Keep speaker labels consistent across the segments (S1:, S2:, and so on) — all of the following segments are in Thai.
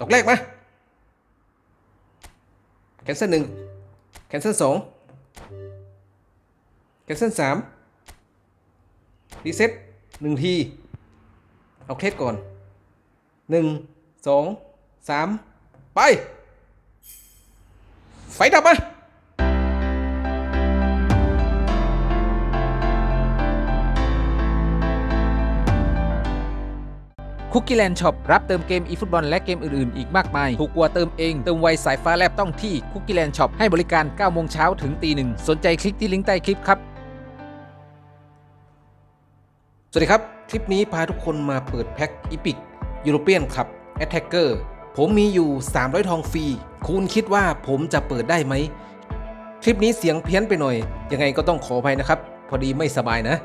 S1: ดอกแรกมาแคนเซิลหนึ่งแคนเซิลสองแคนเซิลสามรีเซ็ตหนึ่งที เอาเคสก่อนหนึ่งสองสามไป ไฟดับมา
S2: คุกกี้แลนด์ช็อปรับเติมเกม e ฟุตบอลและเกมอื่นๆ อีกมากมาย ถูกกว่าเติมเอง เติมไวสายฟ้าแลบต้องที่คุกกี้แลนด์ช็อปให้บริการ 9 โมงเช้าถึงตีหนึ่งสนใจคลิกที่ลิงก์ใต้คลิปครับ
S1: สวัสดีครับ คลิปนี้พาทุกคนมาเปิดแพ็คอีพิกยูโรเปียนครับแอตแทกเกอร์ผมมีอยู่ 300 ทองฟรี คุณคิดว่าผมจะเปิดได้ไหม คลิปนี้เสียงเพี้ยนไปหน่อย ยังไงก็ต้องขออภัยนะครับ พอดีไม่สบายนะ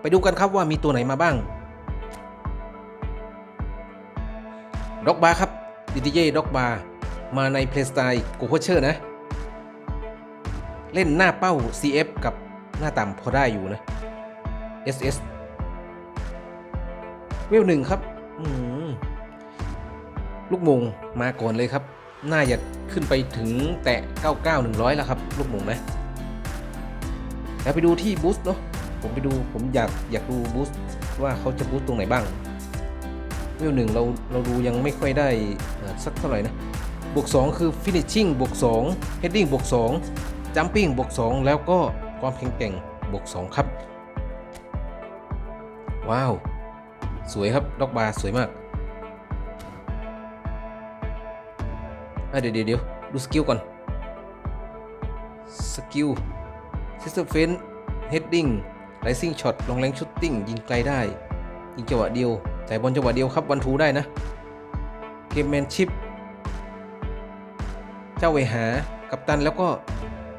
S1: ไปดูกันครับว่ามีตัวไหนมาบ้าง ด็อกบาครับดิดิเย่ด็อกบามาในเพลย์สไตล์โกโคเชอร์นะ เล่นหน้าเป้า CF กับหน้าต่ำพอได้อยู่นะ SS เวลหนึ่งครับลูกมงมาก่อนเลยครับ น่าจะขึ้นไปถึงแตะ 99 100 แล้วครับ ลูกมงนะ แล้วไปดูที่บูสต์เนาะผมไปดูผมอยากอยากดูบูสต์ว่าเขาจะบูสต์ตรงไหนบ้าง เวลหนึ่งเราเราดูยังไม่ค่อยได้สักเท่าไหร่นะบวก 2 คือ finishing บวก2 heading บวก2 jumping บวก2 แล้วก็ความแข็งแกร่งบวก 2 ครับ ว้าว สวยครับด็อกบาร์สวยมากเดี๋ยวเดี๋ยวเดี๋ยวดูสกิลก่อน สกิลซิสเตอร์เฟนเฮดดิ้งไรซิ่งช็อตลองแรงชุตติ้งยิงไกลได้ ยิงจังหวะเดียว จ่บอลจังหวะเดียวครับวันทูได้นะ เกมแมนชิพ เจ้าเวหา กัปตันแล้วก็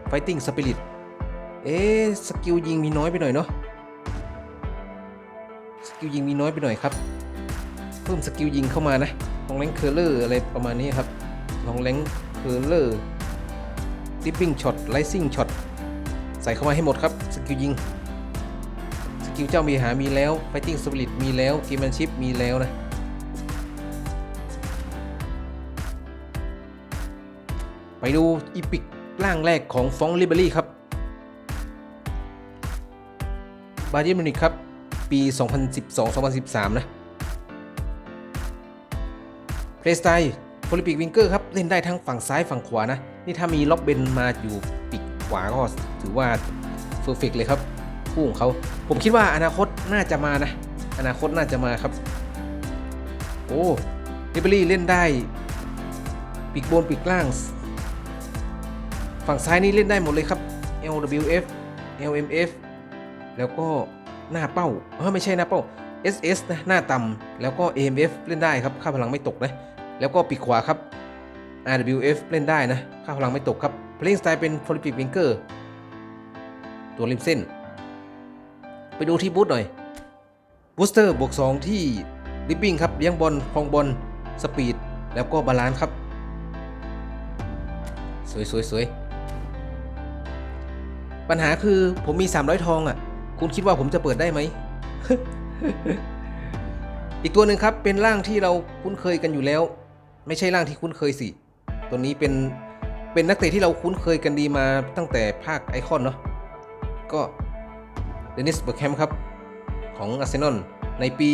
S1: ไฟติ้งสปิริต เอ๊สกิลยิงมีน้อยไปหน่อยเนาะ สกิลยิงมีน้อยไปหน่อยครับ เพิ่มสกิลยิงเข้ามานะลองแรงเคอร์เลอร์อะไรประมาณนี้ครับลองแรงเคอร์เลอร์ติปปิ้งช็อตไลซิ่งช็อตใส่เข้ามาให้หมดครับ สกิลยิง สกิลเจ้ามีหามีแล้วไฟติ้งสปิริต มีแล้วเกมแมนชิพมีแล้วนะไปดูอีพิกร่างแรกของฟองลิเบอรี่ครับ บาเยร์มิวนิกครับ ปี 2012-2013 นะเพลสไตล์โพลิปิกวิงเกอร์ครับ เล่นได้ทั้งฝั่งซ้ายฝั่งขวานะ นี่ถ้ามีล็อบเบนมาอยู่ปีกขวาก็ถือว่าเฟอร์เฟกเลยครับ คู่ของเขา ผมคิดว่าอนาคตน่าจะมานะ อนาคตน่าจะมาครับ โอ้ลิเบอรี่เล่นได้ ปีกบนปีกล่าง ฝั่งซ้ายนี่เล่นได้หมดเลยครับ LWF LMF แล้วก็หน้าเป้าเออไม่ใช่หน้าเป้า SS นะหน้าต่ำแล้วก็ AMF เล่นได้ครับค่าพลังไม่ตกนะ แล้วก็ปีกขวาครับ RWF เล่นได้นะค่าพลังไม่ตกครับ Playing Style เป็น p o l y p i c Winger ตัวริมเส้น ไปดูที่บูธหน่อย บูสเตอร์บวก2ที่ริบบิ้งครับเลี้ยงบอลคลองบอลสปีด แล้วก็บาลานซ์ครับ สวยสวยสวยปัญหาคือผมมี 300 ทองอะ คุณคิดว่าผมจะเปิดได้ไหม อีกตัวหนึ่งครับเป็นร่างที่เราคุ้นเคยกันอยู่แล้ว ไม่ใช่ร่างที่คุ้นเคยสิ ตัวนี้เป็นเป็นนักเตะที่เราคุ้นเคยกันดีมาตั้งแต่ภาคไอคอนเนาะก็เดนิสเบอร์แคมครับ ของอาร์เซนอลในปี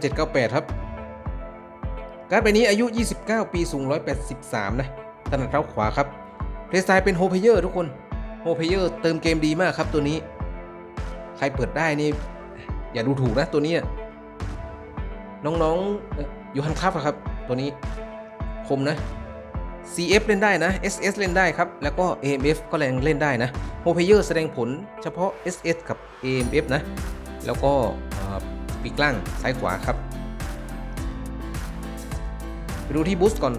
S1: 97-98 ครับ การ์ดใบนี้อายุ 29 ปีสูง 183 นะถนัดเท้าขวาครับเพลสไตล์เป็นโฮเพเยอร์ทุกคนโฮเพเยอร์เติมเกมดีมากครับตัวนี้ ใครเปิดได้นี่ อย่าดูถูกนะตัวนี้ น้องๆอยูฮันคัฟครับ ตัวนี้คมนะ CF เล่นได้นะ SS เล่นได้ครับ แล้วก็ AMF ก็แรงเล่นได้นะโฮเพเยอร์แสดงผลเฉพาะ SS กับ AMF นะ แล้วก็ ปีกล่างซ้ายขวาครับไปดูที่บูสต์ก่อน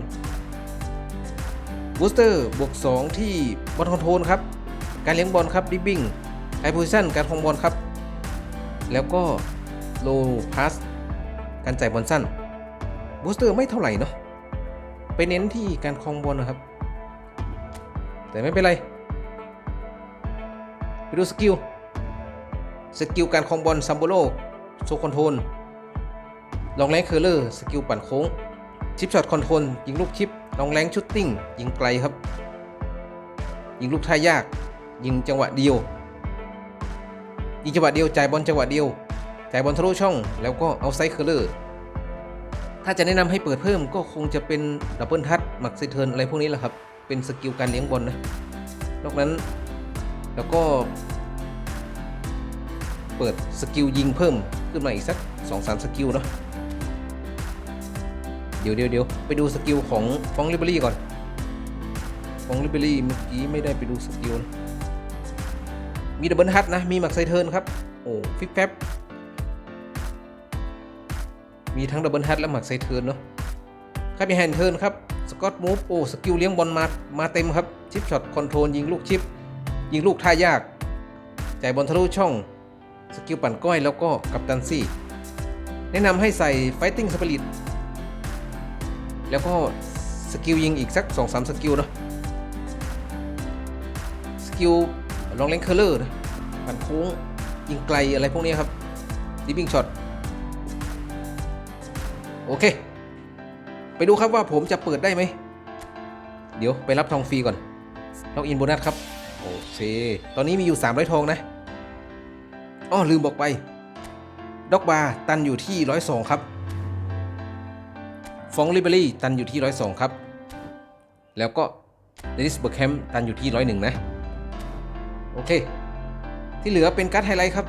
S1: บูสเตอร์บวก 2 ที่บอลคอนโทรลครับ การเลี้ยงบอลครับดิบบิ้งไฮโพซิชันการคองบอลครับ แล้วก็โลพาสการจ่ายบอลสั้นบูสเตอร์ไม่เท่าไหร่เนาะไปเน้นที่การคองบอลนะครับ แต่ไม่เป็นไร ไปดูสกิล สกิลการคองบอลซัมโบโล โซคอนโทรลลองแรงเคอร์เลอร์สกิลปั่นโค้งชิปช็อตคอนโทรลยิงลูกชิปลองแรงชุตติ้งยิงไกลครับ ยิงลูกท่ายาก ยิงจังหวะเดียวยิงจังหวะเดียวจ่ายบอลจังหวะเดียวจ่ายบอลทะลุช่องแล้วก็เอาไซค์เคอร์เลอร์ถ้าจะแนะนำให้เปิดเพิ่มก็คงจะเป็นดับเบิลทัชหมักเซเทิร์นอะไรพวกนี้แหละครับ เป็นสกิลการเลี้ยงบอลนะนอกนั้นแล้วก็ เปิดสกิลยิงเพิ่ม ขึ้นมาอีกสัก2-3สสกิลเนาะเดี๋ยวเดี๋ยวเดี๋ยวไปดูสกิลของฟองลิเบอรี่ก่อนฟองลิเบอรี่เมื่อกี้ไม่ได้ไปดูสกิลมีดับเบิลฮัทนะ มีหมักไซเทิร์นครับ โอ้ฟิปแฟบมีทั้งดับเบิลฮัทและหมักไซเทิร์นเนาะครับมีแฮนด์เทิร์นครับสกอตมูฟโอ้สกิลเลี้ยงบอลมามาเต็มครับ ชิปช็อตคอนโทรลยิงลูกชิป ยิงลูกท่ายากจ่ายบอลทะลุช่อง สกิลปั่นก้อยแล้วก็กัปตันซี่ แนะนำให้ใส่ Fighting Spirit แล้วก็สกิลยิงอีกสัก 2-3 สกิลเนาะสกิลลองเลงเคอร์เลอร์ปั่นโค้งยิงไกลอะไรพวกนี้ครับดิบิงช็อตโอเค ไปดูครับว่าผมจะเปิดได้ไหม เดี๋ยวไปรับทองฟรีก่อนล็อกอินโบนัสครับ โอเค ตอนนี้มีอยู่ 300 ทองนะ อ้อลืมบอกไปด็อกบาตันอยู่ที่102ครับ ฟองลิเบอรี่ตันอยู่ที่102ครับ แล้วก็เดนิสเบอร์แคมตันอยู่ที่101นะ โอเค ที่เหลือเป็นการ์ดไฮไลท์ครับ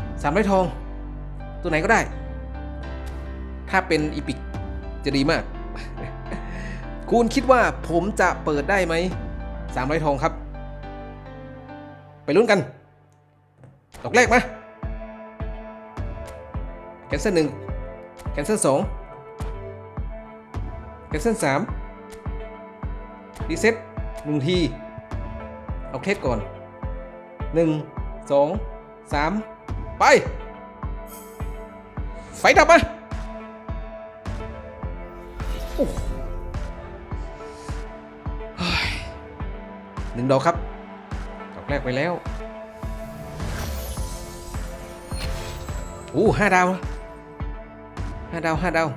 S1: 300ทอง ตัวไหนก็ได้ ถ้าเป็นอีพิกจะดีมาก คุณคิดว่าผมจะเปิดได้ไหม300ทองครับ ไปลุ้นกัน ดอกแรกมาแคนเซิลหนึ่งแคนเซิลสองแคนเซิลสามรีเซ็ตหนึ่งที เอาเคสก่อนหนึ่งสองสามไป ไฟดับมาโอ้โหเฮ้ยหนึ่งดอกครับ ดอกแรกไปแล้ว อ้ห้าดาวนะห้าดาวห้าดาว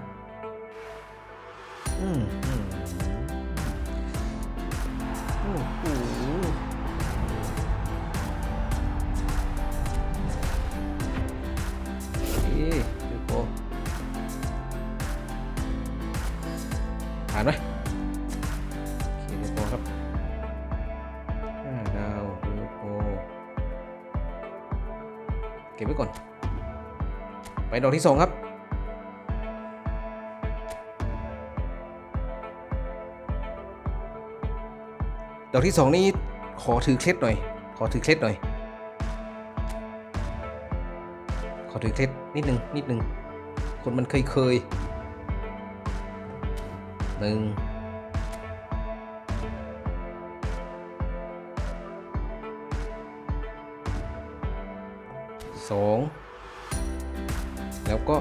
S1: ไปดอกที่สองครับ ดอกที่สองนี้ขอถือเคล็ดหน่อย ขอถือเคล็ดหน่อย ขอถือเคล็ดนิดนึงนิดนึง คนมันเคยเคยหนึ่งสอง แล้วก็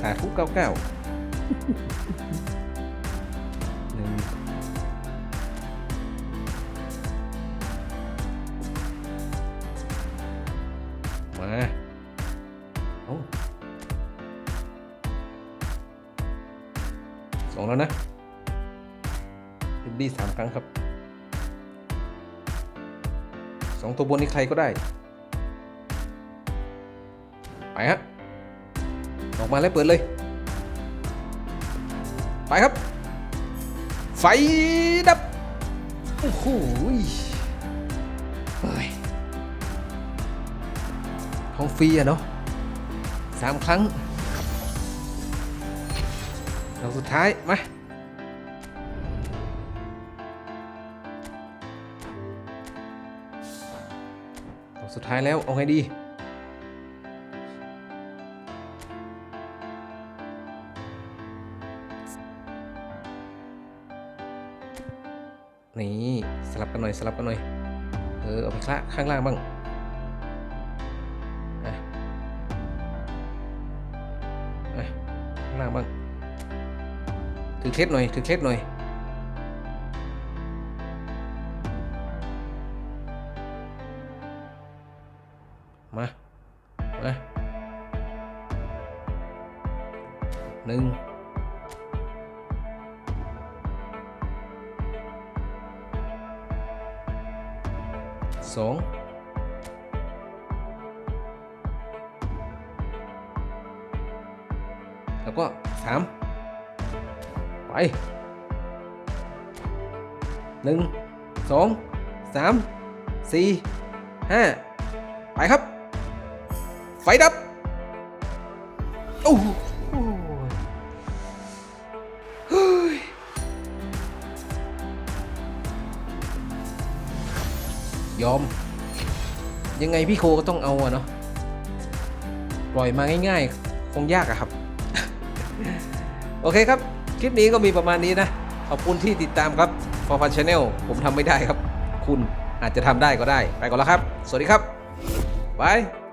S1: สาธุเก้าเก้าหนึ่งมาเอาสองแล้วนะดีสามครั้งครับ องตัวบนนี้ใครก็ได้ ไปฮะ ออกมาแล้วเปิดเลย ไปครับ ไฟดับ โอ้โหยเฮ้ยของฟรีอะเนาะสามครั้งเราสุดท้าย มา สุดท้ายแล้ว เอาไงดี นี่ สลับกันหน่อย สลับกันหน่อย เออ เอาไปข้างข้างล่างบ้างอะอะข้างล่างบ้าง ถือเคล็ดหน่อย ถือเคล็ดหน่อย หนึ่งสองแล้วก็สามไปหนึ่งสองสามสี่ห้าไปครับ ไฟดับโอ้ ยอม ยังไงพี่โคก็ต้องเอาอะเนาะปล่อยมาง่ายๆ คงยากอะครับ โอเคครับ คลิปนี้ก็มีประมาณนี้นะ ขอบคุณที่ติดตามครับฟอร์ฟันชาแนลผมทำไม่ได้ครับ คุณอาจจะทำได้ก็ได้ ไปก่อนแล้วครับ สวัสดีครับบาย